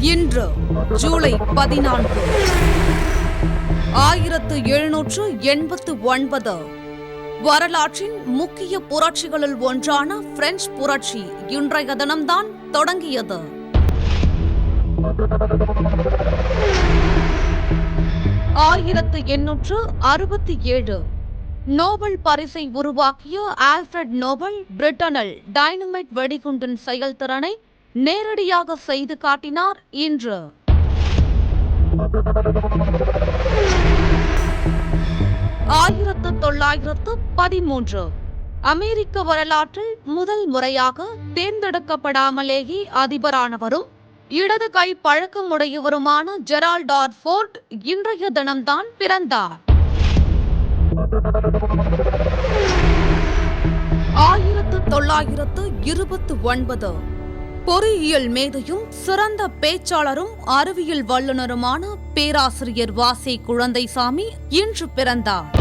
இன்று ஜூலை பதினான்கு. ஆயிரத்து எழுநூற்று எண்பத்து ஒன்பது. வரலாற்றின் முக்கிய புரட்சிகளில் ஒன்றான பிரெஞ்சு புரட்சி இன்றைய தினம்தான் தொடங்கியது. ஆயிரத்து எண்ணூற்று அறுபத்தி ஏழு நோபல் பரிசை உருவாக்கிய ஆல்ஃபிரட் நோபல் பிரிட்டனில் டைனமைட் வெடிகுண்டின் செயல்திறனை நேரடியாக செய்து காட்டினார் இன்று. ஆயிரத்து தொள்ளாயிரத்து பதிமூன்று. அமெரிக்க வரலாற்றில் முதல் முறையாக தேர்ந்தெடுக்கப்படாமலேயே அதிபரானவரும் இடது கை பழக்கமுடையவருமான ஜெரால்ட் ஆர் ஃபோர்ட் இன்றைய தினம்தான் பிறந்தார். ஆயிரத்து தொள்ளாயிரத்து இருபத்து ஒன்பது. பொறியியல் மேதையும் சிறந்த பேச்சாளரும் அறிவியல் வல்லுநருமான பேராசிரியர் வாசி குழந்தைசாமி இன்று பிறந்தார்.